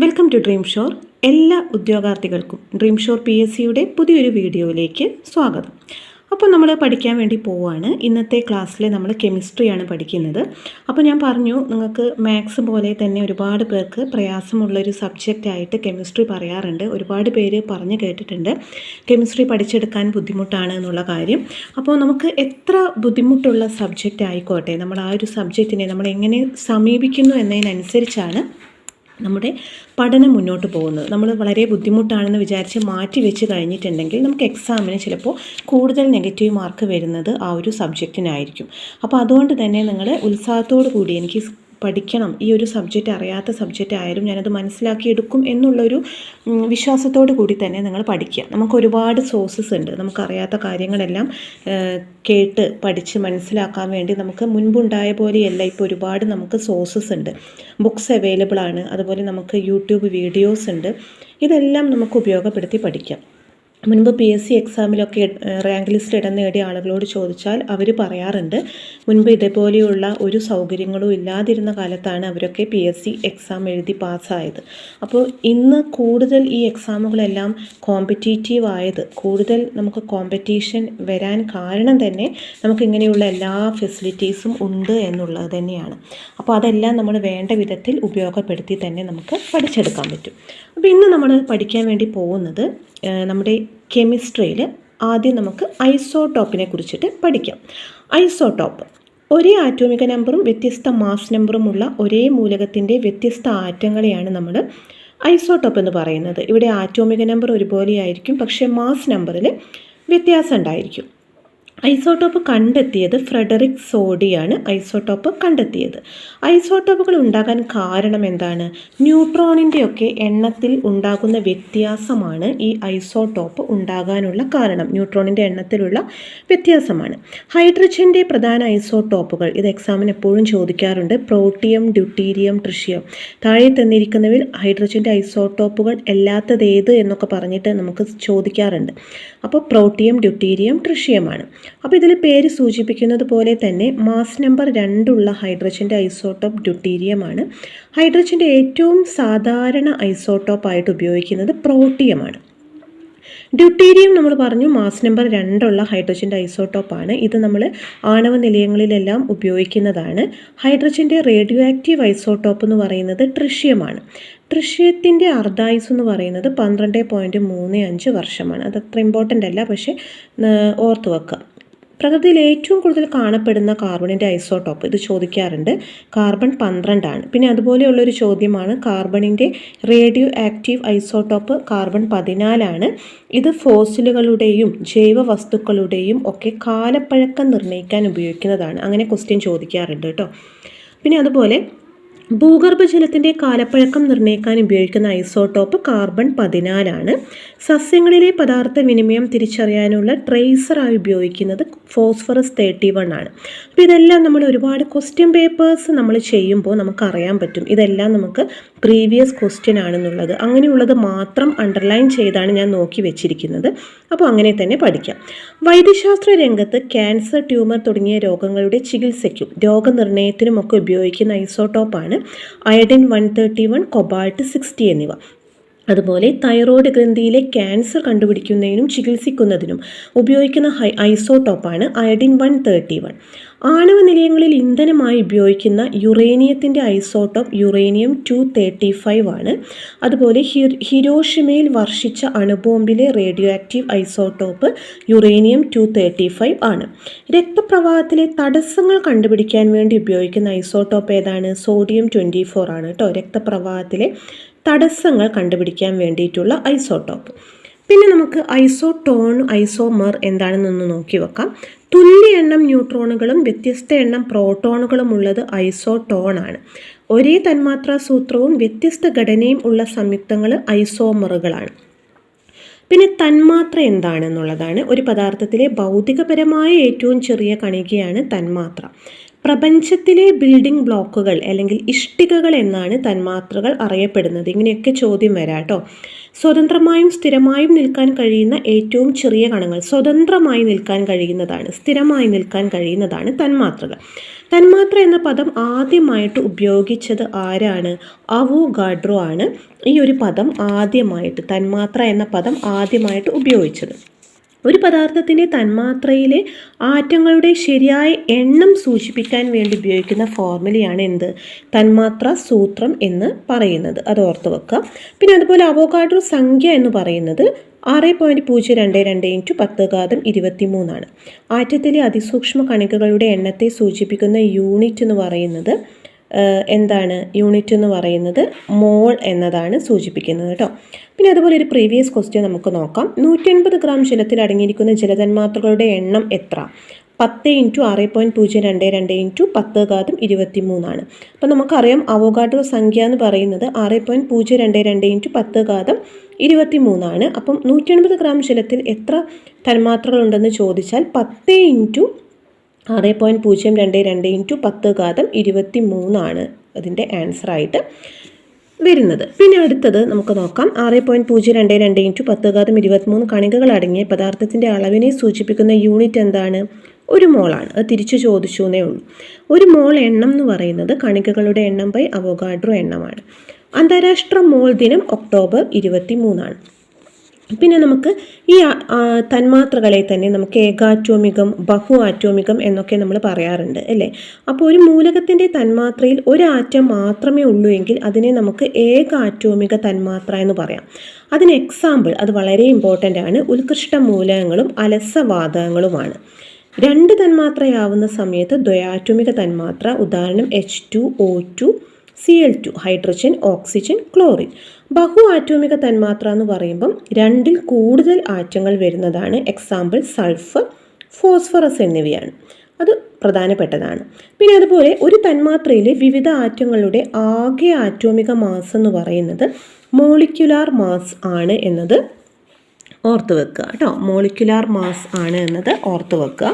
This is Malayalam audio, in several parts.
വെൽക്കം ടു ഡ്രീം ഷോർ എല്ലാ ഉദ്യോഗാർത്ഥികൾക്കും ഡ്രീം ഷോർ പി എസ് സിയുടെ പുതിയൊരു വീഡിയോയിലേക്ക് സ്വാഗതം. അപ്പോൾ നമ്മൾ പഠിക്കാൻ വേണ്ടി പോവുകയാണ് ഇന്നത്തെ ക്ലാസ്സിൽ നമ്മൾ കെമിസ്ട്രിയാണ് പഠിക്കുന്നത്. അപ്പോൾ ഞാൻ പറഞ്ഞു നിങ്ങൾക്ക് മാത്സ് പോലെ തന്നെ ഒരുപാട് പേർക്ക് പ്രയാസമുള്ളൊരു സബ്ജക്റ്റായിട്ട് കെമിസ്ട്രി പറയാറുണ്ട്. ഒരുപാട് പേര് പറഞ്ഞു കേട്ടിട്ടുണ്ട്. കെമിസ്ട്രി പഠിച്ചെടുക്കാൻ ബുദ്ധിമുട്ടാണ് എന്നുള്ള കാര്യം. അപ്പോൾ നമുക്ക് എത്ര ബുദ്ധിമുട്ടുള്ള സബ്ജക്റ്റ് ആയിക്കോട്ടെ നമ്മൾ ആ ഒരു സബ്ജക്റ്റിനെ നമ്മൾ എങ്ങനെ സമീപിക്കുന്നു എന്നതിനനുസരിച്ചാണ് നമ്മുടെ പഠനം മുന്നോട്ട് പോകുന്നത്. നമ്മൾ വളരെ ബുദ്ധിമുട്ടാണെന്ന് വിചാരിച്ച് മാറ്റി വെച്ച് കഴിഞ്ഞിട്ടുണ്ടെങ്കിൽ നമുക്ക് എക്സാമിന് ചിലപ്പോൾ കൂടുതൽ നെഗറ്റീവ് മാർക്ക് വരുന്നത് ആ ഒരു സബ്ജക്റ്റിനായിരിക്കും അപ്പോൾ അതുകൊണ്ട് തന്നെ നിങ്ങൾ ഉത്സാഹത്തോടു കൂടി എനിക്ക് പഠിക്കണം. ഈ ഒരു സബ്ജക്റ്റ് അറിയാത്ത സബ്ജക്റ്റ് ആയാലും ഞാനത് മനസ്സിലാക്കിയെടുക്കും എന്നുള്ളൊരു വിശ്വാസത്തോടു കൂടി തന്നെ നിങ്ങൾ പഠിക്കുക. നമുക്ക് ഒരുപാട് സോഴ്സസ് ഉണ്ട്. നമുക്കറിയാത്ത കാര്യങ്ങളെല്ലാം കേട്ട് പഠിച്ച് മനസ്സിലാക്കാൻ വേണ്ടി നമുക്ക് മുൻപുണ്ടായ പോലെയല്ല ഇപ്പോൾ ഒരുപാട് നമുക്ക് സോഴ്സസ് ഉണ്ട്. ബുക്സ് അവൈലബിൾ ആണ്. അതുപോലെ നമുക്ക് യൂട്യൂബ് വീഡിയോസ് ഉണ്ട്. ഇതെല്ലാം നമുക്ക് ഉപയോഗപ്പെടുത്തി പഠിക്കാം. മുൻപ് പി എസ് സി എക്സാമിലൊക്കെ റാങ്ക് ലിസ്റ്റ് ഇടം നേടിയ ആളുകളോട് ചോദിച്ചാൽ അവർ പറയാറുണ്ട്. മുൻപ് ഇതേപോലെയുള്ള ഒരു സൗകര്യങ്ങളും ഇല്ലാതിരുന്ന കാലത്താണ് അവരൊക്കെ പി എസ് സി എക്സാം എഴുതി പാസ്സായത്. അപ്പോൾ ഇന്ന് കൂടുതൽ ഈ എക്സാമുകളെല്ലാം കോമ്പറ്റീറ്റീവ് ആയത് കൂടുതൽ നമുക്ക് കോമ്പറ്റീഷൻ വരാൻ കാരണം തന്നെ നമുക്കിങ്ങനെയുള്ള എല്ലാ ഫെസിലിറ്റീസും ഉണ്ട് എന്നുള്ളത് തന്നെയാണ്. അപ്പോൾ അതെല്ലാം നമ്മൾ വേണ്ട വിധത്തിൽ ഉപയോഗപ്പെടുത്തി തന്നെ നമുക്ക് പഠിച്ചെടുക്കാൻ പറ്റും. അപ്പോൾ ഇന്ന് നമ്മൾ പഠിക്കാൻ വേണ്ടി പോകുന്നത് നമ്മുടെ കെമിസ്ട്രിയിൽ ആദ്യം നമുക്ക് ഐസോടോപ്പിനെ കുറിച്ചിട്ട് പഠിക്കാം. ഐസോടോപ്പ് ഒരേ ആറ്റോമിക നമ്പറും വ്യത്യസ്ത മാസ് നമ്പറുമുള്ള ഒരേ മൂലകത്തിന്റെ വ്യത്യസ്ത ആറ്റങ്ങളെയാണ് നമ്മൾ ഐസോടോപ്പ് എന്ന് പറയുന്നത്. ഇവിടെ ആറ്റോമിക നമ്പർ ഒരുപോലെയായിരിക്കും പക്ഷേ മാസ് നമ്പറിൽ വ്യത്യാസം ഉണ്ടായിരിക്കും. ഐസോട്ടോപ്പ് കണ്ടെത്തിയത് ഫ്രെഡറിക് സോഡിയാണ് ഐസോട്ടോപ്പ് കണ്ടെത്തിയത്. ഐസോട്ടോപ്പുകൾ ഉണ്ടാകാൻ കാരണം എന്താണ്? ന്യൂട്രോണിന്റെയൊക്കെ എണ്ണത്തിൽ ഉണ്ടാകുന്ന വ്യത്യാസമാണ് ഈ ഐസോട്ടോപ്പ് ഉണ്ടാകാനുള്ള കാരണം. ന്യൂട്രോണിന്റെ എണ്ണത്തിലുള്ള വ്യത്യാസമാണ്. ഹൈഡ്രജന്റെ പ്രധാന ഐസോട്ടോപ്പുകൾ ഇത് എക്സാമിന് എപ്പോഴും ചോദിക്കാറുണ്ട് പ്രോട്ടിയം ഡ്യൂട്ടീരിയം ട്രിഷ്യം. താഴെ തന്നിരിക്കുന്നവയിൽ ഹൈഡ്രജന്റെ ഐസോട്ടോപ്പുകൾ അല്ലാത്തത് ഏത് എന്നൊക്കെ പറഞ്ഞിട്ട് നമുക്ക് ചോദിക്കാറുണ്ട്. അപ്പോൾ പ്രോട്ടിയം ഡ്യൂട്ടീരിയം ട്രിഷ്യമാണ്. അപ്പോൾ ഇതിൽ പേര് സൂചിപ്പിക്കുന്നത് പോലെ തന്നെ മാസ് നമ്പർ രണ്ടുള്ള ഹൈഡ്രജന്റെ ഐസോട്ടോപ്പ് ഡ്യൂട്ടീരിയമാണ്. ഹൈഡ്രജന്റെ ഏറ്റവും സാധാരണ ഐസോട്ടോപ്പായിട്ട് ഉപയോഗിക്കുന്നത് പ്രോട്ടിയമാണ്. ഡ്യൂട്ടീരിയം നമ്മൾ പറഞ്ഞു മാസ് നമ്പർ രണ്ടുള്ള ഹൈഡ്രജന്റെ ഐസോട്ടോപ്പാണ് ഇത് നമ്മൾ ആണവ നിലയങ്ങളിലെല്ലാം ഉപയോഗിക്കുന്നതാണ്. ഹൈഡ്രജന്റെ റേഡിയോ ആക്റ്റീവ് ഐസോട്ടോപ്പ് എന്ന് പറയുന്നത് ട്രിഷ്യമാണ്. ട്രിഷ്യത്തിന്റെ അർദ്ധായുസ് എന്ന് പറയുന്നത് പന്ത്രണ്ട് പോയിന്റ് മൂന്ന് അഞ്ച് വർഷമാണ്. അത് അത്ര ഇമ്പോർട്ടന്റ് അല്ല പക്ഷേ ഓർത്ത് വെക്കുക. പ്രകൃതിയിൽ ഏറ്റവും കൂടുതൽ കാണപ്പെടുന്ന കാർബണിന്റെ ഐസോടോപ്പ് ഇത് ചോദിക്കാറുണ്ട്. കാർബൺ പന്ത്രണ്ടാണ്. പിന്നെ അതുപോലെയുള്ളൊരു ചോദ്യമാണ് കാർബണിന്റെ റേഡിയോ ആക്റ്റീവ് ഐസോടോപ്പ് കാർബൺ പതിനാലാണ്. ഇത് ഫോസിലുകളുടെയും ജൈവ വസ്തുക്കളുടെയും ഒക്കെ കാലപ്പഴക്കം നിർണയിക്കാൻ ഉപയോഗിക്കുന്നതാണ്. അങ്ങനെ ക്വസ്റ്റ്യൻ ചോദിക്കാറുണ്ട് കേട്ടോ. പിന്നെ അതുപോലെ ഭൂഗർഭജലത്തിന്റെ കാലപ്പഴക്കം നിർണയിക്കാൻ ഉപയോഗിക്കുന്ന ഐസോടോപ്പ് കാർബൺ പതിനാലാണ്. സസ്യങ്ങളിലെ പദാർത്ഥ വിനിമയം തിരിച്ചറിയാനുള്ള ട്രേസറായി ഉപയോഗിക്കുന്നത് ഫോസ്ഫറസ് തേർട്ടി വൺ ആണ്. അപ്പോൾ ഇതെല്ലാം നമ്മൾ ഒരുപാട് ക്വസ്റ്റ്യൻ പേപ്പേഴ്സ് നമ്മൾ ചെയ്യുമ്പോൾ നമുക്ക് അറിയാൻ പറ്റും. ഇതെല്ലാം നമുക്ക് പ്രീവിയസ് ക്വസ്റ്റ്യൻ ആണെന്നുള്ളത്. അങ്ങനെയുള്ളത് മാത്രം അണ്ടർലൈൻ ചെയ്താണ് ഞാൻ നോക്കി വെച്ചിരിക്കുന്നത്. അപ്പോൾ അങ്ങനെ തന്നെ പഠിക്കാം. വൈദ്യശാസ്ത്ര രംഗത്ത് ക്യാൻസർ ട്യൂമർ തുടങ്ങിയ രോഗങ്ങളുടെ ചികിത്സയ്ക്കും രോഗനിർണയത്തിനുമൊക്കെ ഉപയോഗിക്കുന്ന ഐസോട്ടോപ്പാണ് iodine one thirty one cobalt sixty എന്നിവ. അതുപോലെ തൈറോയ്ഡ് ഗ്രന്ഥിയിലെ ക്യാൻസർ കണ്ടുപിടിക്കുന്നതിനും ചികിത്സിക്കുന്നതിനും ഉപയോഗിക്കുന്ന ഹൈ ഐസോട്ടോപ്പാണ് അയഡിൻ വൺ തേർട്ടി വൺ. ആണവ നിലയങ്ങളിൽ ഇന്ധനമായി ഉപയോഗിക്കുന്ന യുറേനിയത്തിന്റെ isotope uranium two thirty five ആണ്. അതുപോലെ ഹിരോഷിമയിൽ വർഷിച്ച അണുബോംബിലെ radio active isotope uranium two thirty five ആണ്. രക്തപ്രവാഹത്തിലെ തടസ്സങ്ങൾ കണ്ടുപിടിക്കാൻ വേണ്ടി ഉപയോഗിക്കുന്ന ഐസോട്ടോപ്പ് ഏതാണ്? സോഡിയം ട്വന്റി ഫോർ ആണ് കേട്ടോ. രക്തപ്രവാഹത്തിലെ തടസ്സങ്ങൾ കണ്ടുപിടിക്കാൻ വേണ്ടിയിട്ടുള്ള ഐസോടോപ്പ്. പിന്നെ നമുക്ക് ഐസോടോൺ ഐസോമർ എന്താണെന്നൊന്ന് നോക്കി വെക്കാം. തുല്യ എണ്ണം ന്യൂട്രോണുകളും വ്യത്യസ്ത എണ്ണം പ്രോട്ടോണുകളും ഉള്ളത് ഐസോടോൺ ആണ്. ഒരേ തന്മാത്രാ സൂത്രവും വ്യത്യസ്ത ഘടനയും ഉള്ള സംയുക്തങ്ങൾ ഐസോമറുകളാണ്. പിന്നെ തന്മാത്ര എന്താണെന്നുള്ളതാണ് ഒരു പദാർത്ഥത്തിലെ ഭൗതികപരമായ ഏറ്റവും ചെറിയ കണികയാണ് തന്മാത്ര. പ്രപഞ്ചത്തിലെ ബിൽഡിംഗ് ബ്ലോക്കുകൾ അല്ലെങ്കിൽ ഇഷ്ടികകൾ എന്നാണ് തന്മാത്രകൾ അറിയപ്പെടുന്നത്. ഇങ്ങനെയൊക്കെ ചോദ്യം വരാം കേട്ടോ. സ്വതന്ത്രമായും സ്ഥിരമായും നിൽക്കാൻ കഴിയുന്ന ഏറ്റവും ചെറിയ കണങ്ങൾ സ്വതന്ത്രമായി നിൽക്കാൻ കഴിയുന്നതാണ് സ്ഥിരമായി നിൽക്കാൻ കഴിയുന്നതാണ് തന്മാത്രകൾ. തന്മാത്ര എന്ന പദം ആദ്യമായിട്ട് ഉപയോഗിച്ചത് ആരാണ്? അവോ ഗാഡ്രോ ആണ്. ഈ ഒരു പദം ആദ്യമായിട്ട് തന്മാത്ര എന്ന പദം ആദ്യമായിട്ട് ഉപയോഗിച്ചത്. ഒരു പദാർത്ഥത്തിന്റെ തന്മാത്രയിലെ ആറ്റങ്ങളുടെ ശരിയായ എണ്ണം സൂചിപ്പിക്കാൻ വേണ്ടി ഉപയോഗിക്കുന്ന ഫോർമുലയാണ് എന്ത്? തന്മാത്ര സൂത്രം എന്ന് പറയുന്നത്. അത് ഓർത്ത് വെക്കുക. പിന്നെ അതുപോലെ അവോഗാഡ്രോ സംഖ്യ എന്ന് പറയുന്നത് ആറ് പോയിന്റ് പൂജ്യം രണ്ട് രണ്ട് ഇന്റു പത്ത് ഘാതം ഇരുപത്തി മൂന്നാണ് ആറ്റത്തിലെ അതിസൂക്ഷ്മ കണികകളുടെ എണ്ണത്തെ സൂചിപ്പിക്കുന്ന യൂണിറ്റ് എന്ന് പറയുന്നത് എന്താണ് യൂണിറ്റ് എന്ന് പറയുന്നത് മോൾ എന്നതാണ് സൂചിപ്പിക്കുന്നത് കേട്ടോ. പിന്നെ അതുപോലെ ഒരു പ്രീവിയസ് ക്വസ്റ്റ്യൻ നമുക്ക് നോക്കാം. നൂറ്റൻപത് ഗ്രാം ജലത്തിൽ അടങ്ങിയിരിക്കുന്ന ജലതന്മാത്രകളുടെ എണ്ണം എത്ര? പത്ത് ഇന്റു ആറ് പോയിന്റ് പൂജ്യം രണ്ട് രണ്ട് ഇന്റു പത്ത് ഘാതം ഇരുപത്തി മൂന്നാണ് അപ്പോൾ നമുക്കറിയാം അവോഗാഡ്രോ സംഖ്യ എന്ന് പറയുന്നത് ആറ് പോയിന്റ് പൂജ്യം രണ്ട് രണ്ട് ഇന്റു പത്ത് ഘാതം ഇരുപത്തി മൂന്നാണ് അപ്പം നൂറ്റൻപത് ഗ്രാം ജലത്തിൽ എത്ര തന്മാത്രകളുണ്ടെന്ന് ചോദിച്ചാൽ പത്ത് ഇന്റു ആറ് പോയിന്റ് പൂജ്യം രണ്ട് രണ്ട് ഇന്റു പത്ത് ഘാതം ഇരുപത്തി മൂന്നാണ് അതിന്റെ ആൻസറായിട്ട് വരുന്നത്. പിന്നെ അടുത്തത് നമുക്ക് നോക്കാം. ആറ് പോയിന്റ് പൂജ്യം രണ്ട് രണ്ട് ഇന്റു പത്ത് ഘാതം ഇരുപത്തിമൂന്ന് കണികകൾ അടങ്ങിയ പദാർത്ഥത്തിന്റെ അളവിനെ സൂചിപ്പിക്കുന്ന യൂണിറ്റ് എന്താണ്? ഒരു മോളാണ്. അത് തിരിച്ചു ചോദിച്ചു എന്നേ ഉള്ളൂ. ഒരു മോൾ എണ്ണം എന്ന് പറയുന്നത് കണികകളുടെ എണ്ണം ബൈ അവോഗാഡ്രോ എണ്ണമാണ്. അന്താരാഷ്ട്ര മോൾ ദിനം ഒക്ടോബർ ഇരുപത്തി മൂന്നാണ് പിന്നെ നമുക്ക് ഈ തന്മാത്രകളെ തന്നെ നമുക്ക് ഏകാറ്റോമികം ബഹു ആറ്റോമികം എന്നൊക്കെ നമ്മൾ പറയാറുണ്ട് അല്ലേ? അപ്പോൾ ഒരു മൂലകത്തിന്റെ തന്മാത്രയിൽ ഒരു ആറ്റം മാത്രമേ ഉള്ളൂ എങ്കിൽ അതിനെ നമുക്ക് ഏകാറ്റോമിക തന്മാത്ര എന്ന് പറയാം. അതിന് എക്സാമ്പിൾ അത് വളരെ ഇമ്പോർട്ടന്റ് ആണ്. ഉത്കൃഷ്ട മൂലകങ്ങളും അലസവാതകങ്ങളുമാണ്. രണ്ട് തന്മാത്രയാവുന്ന സമയത്ത് ദ്വയാറ്റോമിക തന്മാത്ര ഉദാഹരണം H two O two C L two hydrogen oxygen chlorine ബഹു ആറ്റോമിക തന്മാത്ര എന്ന് പറയുമ്പം രണ്ടിൽ കൂടുതൽ ആറ്റങ്ങൾ വരുന്നതാണ് എക്സാമ്പിൾ സൾഫർ ഫോസ്ഫറസ് എന്നിവയാണ്. അത് പ്രധാനപ്പെട്ടതാണ്. പിന്നെ അതുപോലെ ഒരു തന്മാത്രയിലെ വിവിധ ആറ്റങ്ങളുടെ ആകെ ആറ്റോമിക മാസ് എന്ന് പറയുന്നത് മോളിക്കുലാർ മാസ് ആണ് എന്നത് ഓർത്ത് വെക്കുക കേട്ടോ. മോളിക്കുലാർ മാസ് ആണ് എന്നത് ഓർത്ത് വെക്കുക.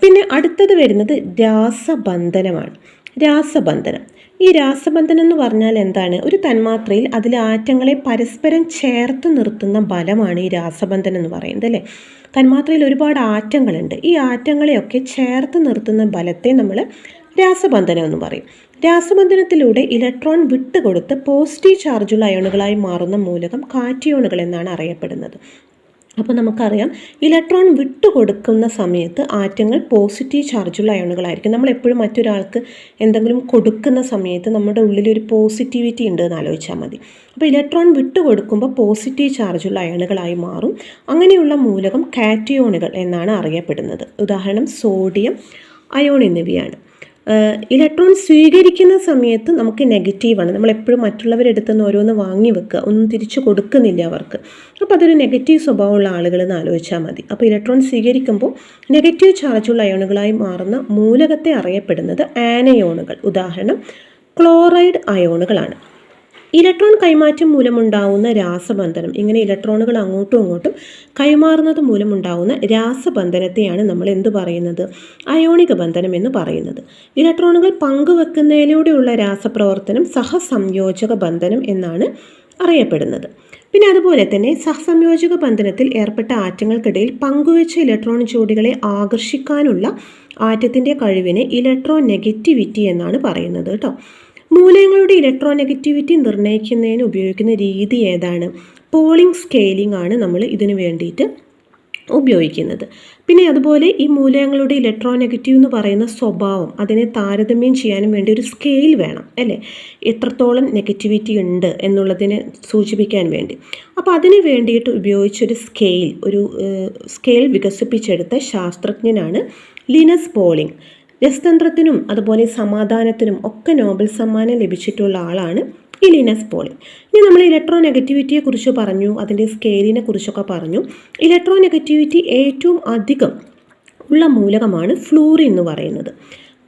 പിന്നെ അടുത്തത് വരുന്നത് രാസബന്ധനമാണ്. രാസബന്ധനം. ഈ രാസബന്ധനം എന്ന് പറഞ്ഞാൽ എന്താണ്? ഒരു തന്മാത്രയിൽ അതിലെ ആറ്റങ്ങളെ പരസ്പരം ചേർത്ത് നിർത്തുന്ന ബലമാണ് ഈ രാസബന്ധനം എന്ന് പറയുന്നത് അല്ലേ? തന്മാത്രയിൽ ഒരുപാട് ആറ്റങ്ങളുണ്ട്. ഈ ആറ്റങ്ങളെയൊക്കെ ചേർത്ത് നിർത്തുന്ന ബലത്തെ നമ്മൾ രാസബന്ധനം എന്ന് പറയും. രാസബന്ധനത്തിലൂടെ ഇലക്ട്രോൺ വിട്ടുകൊടുത്ത് പോസിറ്റീവ് ചാർജുള്ള അയോണുകളായി മാറുന്ന മൂലകം കാറ്റിയോണുകൾ എന്നാണ് അറിയപ്പെടുന്നത്. അപ്പോൾ നമുക്കറിയാം ഇലക്ട്രോൺ വിട്ടുകൊടുക്കുന്ന സമയത്ത് ആറ്റങ്ങൾ പോസിറ്റീവ് ചാർജുള്ള അയോണുകളായിരിക്കും. നമ്മൾ എപ്പോഴും മറ്റൊരാൾക്ക് എന്തെങ്കിലും കൊടുക്കുന്ന സമയത്ത് നമ്മുടെ ഉള്ളിൽ ഒരു പോസിറ്റിവിറ്റി ഉണ്ട് എന്ന് ആലോചിച്ചാൽ മതി. അപ്പോൾ ഇലക്ട്രോൺ വിട്ടുകൊടുക്കുമ്പോൾ പോസിറ്റീവ് ചാർജുള്ള അയണുകളായി മാറും. അങ്ങനെയുള്ള മൂലകം കാറ്റിയോണുകൾ എന്നാണ് അറിയപ്പെടുന്നത്. ഉദാഹരണം സോഡിയം അയോൺ എന്നിവയാണ്. ഇലക്ട്രോൺ സ്വീകരിക്കുന്ന സമയത്ത് നമുക്ക് നെഗറ്റീവാണ് നമ്മൾ എപ്പോഴും മറ്റുള്ളവരെടുത്തുനിന്ന് ഓരോന്ന് വാങ്ങി വെക്കുക. ഒന്നും തിരിച്ചു കൊടുക്കുന്നില്ല അവർക്ക്. അപ്പോൾ അതൊരു നെഗറ്റീവ് സ്വഭാവമുള്ള ആളുകളെന്ന് ആലോചിച്ചാൽ മതി. അപ്പോൾ ഇലക്ട്രോൺ സ്വീകരിക്കുമ്പോൾ നെഗറ്റീവ് ചാർജുള്ള അയോണുകളായി മാറുന്ന മൂലകത്തെ അറിയപ്പെടുന്നത് ആനയോണുകൾ. ഉദാഹരണം ക്ലോറൈഡ് അയോണുകളാണ് ഇലക്ട്രോൺ കൈമാറ്റം മൂലമുണ്ടാവുന്ന രാസബന്ധനം ഇങ്ങനെ ഇലക്ട്രോണുകൾ അങ്ങോട്ടും ഇങ്ങോട്ടും കൈമാറുന്നത് മൂലമുണ്ടാവുന്ന രാസബന്ധനത്തെയാണ് നമ്മൾ എന്ത് പറയുന്നത്? അയോണിക ബന്ധനം എന്ന് പറയുന്നത്. ഇലക്ട്രോണുകൾ പങ്കുവെക്കുന്നതിലൂടെയുള്ള രാസപ്രവർത്തനം സഹസംയോജക ബന്ധനം എന്നാണ് അറിയപ്പെടുന്നത്. പിന്നെ അതുപോലെ തന്നെ സഹസംയോജക ബന്ധനത്തിൽ ഏർപ്പെട്ട ആറ്റങ്ങൾക്കിടയിൽ പങ്കുവെച്ച ഇലക്ട്രോൺ ജോഡികളെ ആകർഷിക്കാനുള്ള ആറ്റത്തിന്റെ കഴിവിനെ ഇലക്ട്രോൺ നെഗറ്റിവിറ്റി എന്നാണ് പറയുന്നത് കേട്ടോ. മൂലകങ്ങളുടെ ഇലക്ട്രോനെഗറ്റിവിറ്റി നിർണയിക്കുന്നതിന് ഉപയോഗിക്കുന്ന രീതി ഏതാണ്? പോളിംഗ് സ്കെയിലിംഗ് ആണ് നമ്മൾ ഇതിനു വേണ്ടിയിട്ട് ഉപയോഗിക്കുന്നത്. പിന്നെ അതുപോലെ ഈ മൂലകങ്ങളുടെ ഇലക്ട്രോനെഗറ്റീവ് എന്ന് പറയുന്ന സ്വഭാവം അതിനെ താരതമ്യം ചെയ്യാനും വേണ്ടി ഒരു സ്കെയിൽ വേണം അല്ലേ? എത്രത്തോളം നെഗറ്റിവിറ്റി ഉണ്ട് എന്നുള്ളതിനെ സൂചിപ്പിക്കാൻ വേണ്ടി. അപ്പോൾ അതിന് വേണ്ടിയിട്ട് ഉപയോഗിച്ചൊരു സ്കെയിൽ ഒരു സ്കെയിൽ വികസിപ്പിച്ചെടുത്ത ശാസ്ത്രജ്ഞനാണ് ലിനസ് പോളിംഗ്. രസതന്ത്രത്തിനും അതുപോലെ സമാധാനത്തിനും ഒക്കെ നോബൽ സമ്മാനം ലഭിച്ചിട്ടുള്ള ആളാണ് ഇലിനസ് പോളി. ഇനി നമ്മൾ ഇലക്ട്രോ നെഗറ്റിവിറ്റിയെ കുറിച്ച് പറഞ്ഞു അതിന്റെ സ്കെയിലിനെ കുറിച്ചൊക്കെ പറഞ്ഞു. ഇലക്ട്രോ നെഗറ്റിവിറ്റി ഏറ്റവും അധികം ഉള്ള മൂലകമാണ് ഫ്ലൂറിൻ എന്ന് പറയുന്നത്.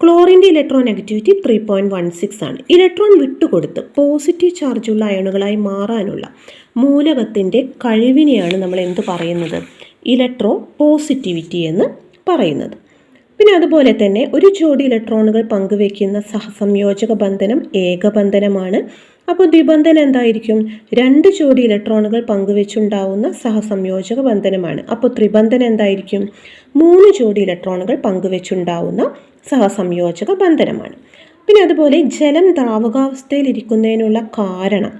ക്ലോറിന്റെ electronegativity three point one six ആണ്. ഇലക്ട്രോൺ വിട്ടുകൊടുത്ത് പോസിറ്റീവ് ചാർജുള്ള അയണുകളായി മാറാനുള്ള മൂലകത്തിന്റെ കഴിവിനെയാണ് നമ്മൾ എന്ത് പറയുന്നത്? ഇലക്ട്രോ പോസിറ്റിവിറ്റി എന്ന് പറയുന്നത്. പിന്നെ അതുപോലെ തന്നെ ഒരു ജോഡി ഇലക്ട്രോണുകൾ പങ്കുവയ്ക്കുന്ന സഹസംയോജക ബന്ധനം ഏകബന്ധനമാണ്. അപ്പോൾ ദ്വിബന്ധനം എന്തായിരിക്കും? രണ്ട് ജോഡി ഇലക്ട്രോണുകൾ പങ്കുവെച്ചുണ്ടാവുന്ന സഹസംയോജക ബന്ധനമാണ്. അപ്പോൾ ത്രിബന്ധനം എന്തായിരിക്കും? മൂന്ന് ജോഡി ഇലക്ട്രോണുകൾ പങ്കുവെച്ചുണ്ടാവുന്ന സഹസംയോജക ബന്ധനമാണ്. പിന്നെ അതുപോലെ ജലം ദ്രാവകാവസ്ഥയിൽ കാരണം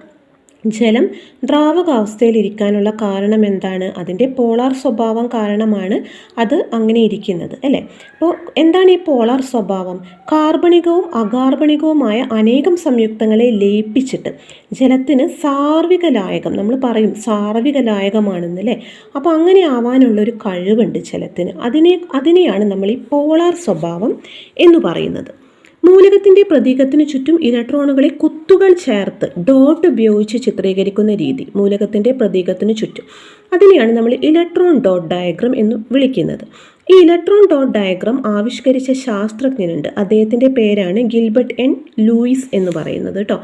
ജലം ദ്രാവകാവസ്ഥയിൽ ഇരിക്കാനുള്ള കാരണം എന്താണ് അതിന്റെ പോളാർ സ്വഭാവം കാരണമാണ് അത് അങ്ങനെ ഇരിക്കുന്നത് അല്ലേ? അപ്പോൾ എന്താണ് ഈ പോളാർ സ്വഭാവം? കാർബണികവും അകാർബണികവുമായ അനേകം സംയുക്തങ്ങളെ ലയിപ്പിച്ചിട്ട് ജലത്തിന് സാർവിക ലായകം നമ്മൾ പറയും സാർവിക ലായകമാണെന്ന് അല്ലേ? അപ്പോൾ അങ്ങനെ ആവാനുള്ളൊരു കഴിവുണ്ട് ജലത്തിന്. അതിനെ അതിനെയാണ് നമ്മൾ ഈ പോളാർ സ്വഭാവം എന്ന് പറയുന്നത്. മൂലകത്തിന്റെ പ്രതീകത്തിന് ചുറ്റും ഇലക്ട്രോണുകളെ കുത്തുകൾ ചേർത്ത് ഡോട്ട് ഉപയോഗിച്ച് ചിത്രീകരിക്കുന്ന രീതി മൂലകത്തിന്റെ പ്രതീകത്തിന് ചുറ്റും. അതിനെയാണ് നമ്മൾ ഇലക്ട്രോൺ ഡോട്ട് ഡയഗ്രം എന്ന് വിളിക്കുന്നത്. ഈ ഇലക്ട്രോൺ ഡോട്ട് ഡയഗ്രം ആവിഷ്കരിച്ച ശാസ്ത്രജ്ഞനുണ്ട്. അദ്ദേഹത്തിന്റെ പേരാണ് ഗിൽബർട്ട് എൻ. ലൂയിസ് എന്ന് പറയുന്നത് കേട്ടോ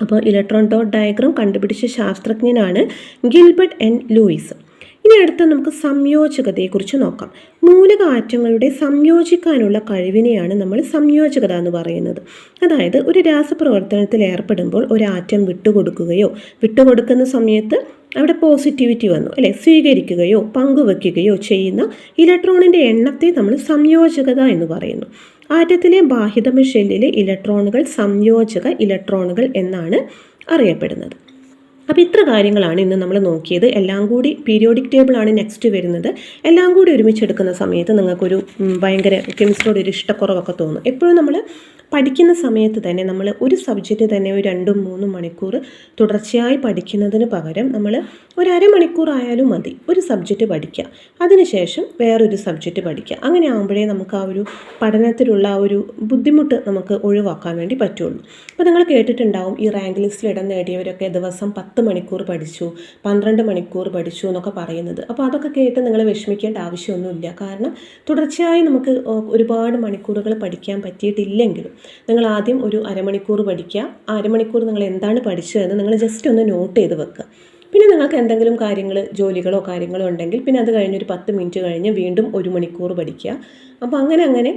അപ്പോൾ ഇലക്ട്രോൺ ഡോട്ട് ഡയഗ്രം കണ്ടുപിടിച്ച ശാസ്ത്രജ്ഞനാണ് ഗിൽബർട്ട് എൻ. ലൂയിസ്. ഇനി അടുത്ത നമുക്ക് സംയോജകതയെക്കുറിച്ച് നോക്കാം. മൂലക ആറ്റങ്ങളുടെ സംയോജിക്കാനുള്ള കഴിവിനെയാണ് നമ്മൾ സംയോജകത എന്ന് പറയുന്നത്. അതായത് ഒരു രാസപ്രവർത്തനത്തിൽ ഏർപ്പെടുമ്പോൾ ഒരു ആറ്റം വിട്ടുകൊടുക്കുകയോ വിട്ടുകൊടുക്കുന്ന സമയത്ത് അവിടെ പോസിറ്റിവിറ്റി വന്നു അല്ലെ? സ്വീകരിക്കുകയോ പങ്കുവെക്കുകയോ ചെയ്യുന്ന ഇലക്ട്രോണിന്റെ എണ്ണത്തെ നമ്മൾ സംയോജകത എന്ന് പറയുന്നു. ആറ്റത്തിലെ ബാഹ്യതമ ഷെല്ലിലെ ഇലക്ട്രോണുകൾ സംയോജക ഇലക്ട്രോണുകൾ എന്നാണ് അറിയപ്പെടുന്നത്. അപ്പോൾ ഇത്ര കാര്യങ്ങളാണ് ഇന്ന് നമ്മൾ നോക്കിയത്. എല്ലാം കൂടി പീരിയോഡിക് ടേബിളാണ് നെക്സ്റ്റ് വരുന്നത്. എല്ലാം കൂടി ഒരുമിച്ച് എടുക്കുന്ന സമയത്ത് നിങ്ങൾക്കൊരു ഭയങ്കര കെമിസ്ട്രിയോട് ഒരു ഇഷ്ടക്കുറവൊക്കെ തോന്നും. എപ്പോഴും നമ്മൾ പഠിക്കുന്ന സമയത്ത് തന്നെ നമ്മൾ ഒരു സബ്ജക്റ്റ് തന്നെ ഒരു രണ്ടും മൂന്നും മണിക്കൂർ തുടർച്ചയായി പഠിക്കുന്നതിന് പകരം നമ്മൾ ഒരു അരമണിക്കൂർ ആയാലും മതി ഒരു സബ്ജക്റ്റ് പഠിക്കുക അതിനുശേഷം വേറൊരു സബ്ജക്റ്റ് പഠിക്കുക അങ്ങനെ ആകുമ്പോഴേ നമുക്ക് ആ ഒരു പഠനത്തിലുള്ള ആ ഒരു ബുദ്ധിമുട്ട് നമുക്ക് ഒഴിവാക്കാൻ വേണ്ടി പറ്റുള്ളൂ. അപ്പോൾ നിങ്ങൾ കേട്ടിട്ടുണ്ടാവും ഈ റാങ്ക് ലിസ്റ്റിൽ ഇടം നേടിയവരൊക്കെ ദിവസം പത്ത് മണിക്കൂർ പഠിച്ചു പന്ത്രണ്ട് മണിക്കൂർ പഠിച്ചു എന്നൊക്കെ പറയുന്നത്. അപ്പോൾ അതൊക്കെ കേട്ട് നിങ്ങൾ വിഷമിക്കേണ്ട ആവശ്യമൊന്നുമില്ല. കാരണം തുടർച്ചയായി നമുക്ക് ഒരുപാട് മണിക്കൂറുകൾ പഠിക്കാൻ പറ്റിയിട്ടില്ലെങ്കിലും നിങ്ങൾ ആദ്യം ഒരു അരമണിക്കൂർ പഠിക്കുക. ആ അരമണിക്കൂർ നിങ്ങൾ എന്താണ് പഠിച്ചതെന്ന് നിങ്ങൾ ജസ്റ്റ് ഒന്ന് നോട്ട് ചെയ്ത് വെക്കുക. പിന്നെ നിങ്ങൾക്ക് എന്തെങ്കിലും കാര്യങ്ങൾ ജോലികളോ കാര്യങ്ങളോ ഉണ്ടെങ്കിൽ പിന്നെ അത് കഴിഞ്ഞൊരു പത്ത് മിനിറ്റ് കഴിഞ്ഞ് വീണ്ടും ഒരു മണിക്കൂർ പഠിക്കുക. അപ്പോൾ അങ്ങനെ അങ്ങനെ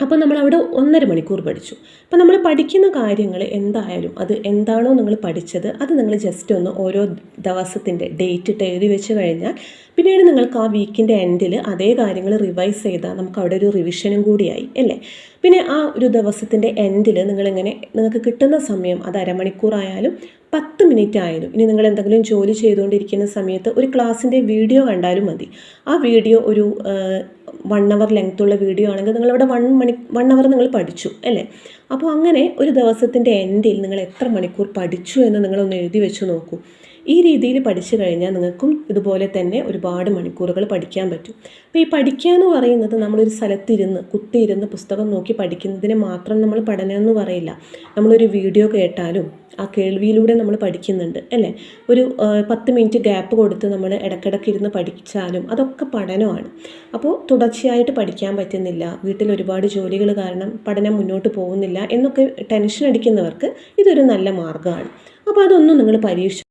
അപ്പോൾ നമ്മൾ അവിടെ ഒന്നര മണിക്കൂർ പഠിച്ചു. അപ്പോൾ നമ്മൾ പഠിക്കുന്ന കാര്യങ്ങൾ എന്തായാലും അത് എന്താണോ നിങ്ങൾ പഠിച്ചത് അത് നിങ്ങൾ ജസ്റ്റ് ഒന്ന് ഓരോ ദിവസത്തിന്റെ ഡേറ്റ് ഇട്ട് എഴുതി വെച്ച് കഴിഞ്ഞാൽ പിന്നീട് നിങ്ങൾക്ക് ആ വീക്കിന്റെ എൻഡിൽ അതേ കാര്യങ്ങൾ റിവൈസ് ചെയ്താൽ നമുക്ക് അവിടെ ഒരു റിവിഷനും കൂടിയായി അല്ലേ? പിന്നെ ആ ഒരു ദിവസത്തിന്റെ എൻഡിൽ നിങ്ങളിങ്ങനെ നിങ്ങൾക്ക് കിട്ടുന്ന സമയം അത് അരമണിക്കൂറായാലും പത്ത് മിനിറ്റ് ആയാലും ഇനി നിങ്ങൾ എന്തെങ്കിലും ജോലി ചെയ്തുകൊണ്ടിരിക്കുന്ന സമയത്ത് ഒരു ക്ലാസ്സിന്റെ വീഡിയോ കണ്ടാലും മതി. ആ വീഡിയോ ഒരു വൺ അവർ ലെങ്ത്തുള്ള വീഡിയോ ആണെങ്കിൽ നിങ്ങളിവിടെ വൺ മണി വൺ അവർ നിങ്ങൾ പഠിച്ചു അല്ലേ? അപ്പോൾ അങ്ങനെ ഒരു ദിവസത്തിന്റെ എൻഡിൽ നിങ്ങൾ എത്ര മണിക്കൂർ പഠിച്ചു എന്ന് നിങ്ങളൊന്ന് എഴുതി വെച്ച് നോക്കൂ. ഈ രീതിയിൽ പഠിച്ചു കഴിഞ്ഞാൽ നിങ്ങൾക്കും ഇതുപോലെ തന്നെ ഒരുപാട് മണിക്കൂറുകൾ പഠിക്കാൻ പറ്റും. അപ്പോൾ ഈ പഠിക്കുക എന്ന് പറയുന്നത് നമ്മളൊരു സ്ഥലത്തിരുന്ന് കുത്തിയിരുന്ന് പുസ്തകം നോക്കി പഠിക്കുന്നതിന് മാത്രം നമ്മൾ പഠനം എന്ന് പറയില്ല. നമ്മളൊരു വീഡിയോ കേട്ടാലും ആ കേൾവിയിലൂടെ നമ്മൾ പഠിക്കുന്നുണ്ട് അല്ലേ? ഒരു പത്ത് മിനിറ്റ് ഗ്യാപ്പ് കൊടുത്ത് നമ്മൾ ഇടയ്ക്കിടയ്ക്ക് ഇരുന്ന് പഠിച്ചാലും അതൊക്കെ പഠനമാണ്. അപ്പോൾ തുടർച്ചയായിട്ട് പഠിക്കാൻ പറ്റുന്നില്ല വീട്ടിൽ ഒരുപാട് ജോലികൾ കാരണം പഠനം മുന്നോട്ട് പോകുന്നില്ല എന്നൊക്കെ ടെൻഷൻ അടിക്കുന്നവർക്ക് ഇതൊരു നല്ല മാർഗമാണ്. അപ്പോൾ അതൊന്നും നിങ്ങൾ പരീക്ഷ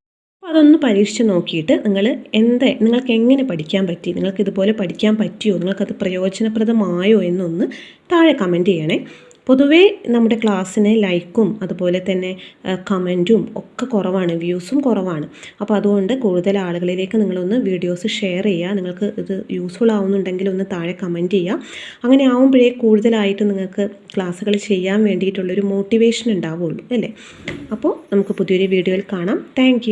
അപ്പോൾ അതൊന്ന് പരീക്ഷിച്ച് നോക്കിയിട്ട് നിങ്ങൾ എന്ത് നിങ്ങൾക്ക് എങ്ങനെ പഠിക്കാൻ പറ്റി നിങ്ങൾക്ക് ഇതുപോലെ പഠിക്കാൻ പറ്റിയോ നിങ്ങൾക്കത് പ്രയോജനപ്രദമായോ എന്നൊന്ന് താഴെ കമന്റ് ചെയ്യണേ. പൊതുവേ നമ്മുടെ ക്ലാസ്സിനെ ലൈക്കും അതുപോലെ തന്നെ കമന്റും ഒക്കെ കുറവാണ് വ്യൂസും കുറവാണ്. അപ്പോൾ അതുകൊണ്ട് കൂടുതൽ ആളുകളിലേക്ക് നിങ്ങളൊന്ന് വീഡിയോസ് ഷെയർ ചെയ്യുക. നിങ്ങൾക്ക് ഇത് യൂസ്ഫുൾ ആവുന്നുണ്ടെങ്കിൽ ഒന്ന് താഴെ കമന്റ് ചെയ്യുക. അങ്ങനെ ആവുമ്പോഴേ കൂടുതലായിട്ട് നിങ്ങൾക്ക് ക്ലാസ്സുകൾ ചെയ്യാൻ വേണ്ടിയിട്ടുള്ളൊരു മോട്ടിവേഷൻ ഉണ്ടാവുള്ളൂ അല്ലേ? അപ്പോൾ നമുക്ക് പുതിയൊരു വീഡിയോയിൽ കാണാം. താങ്ക്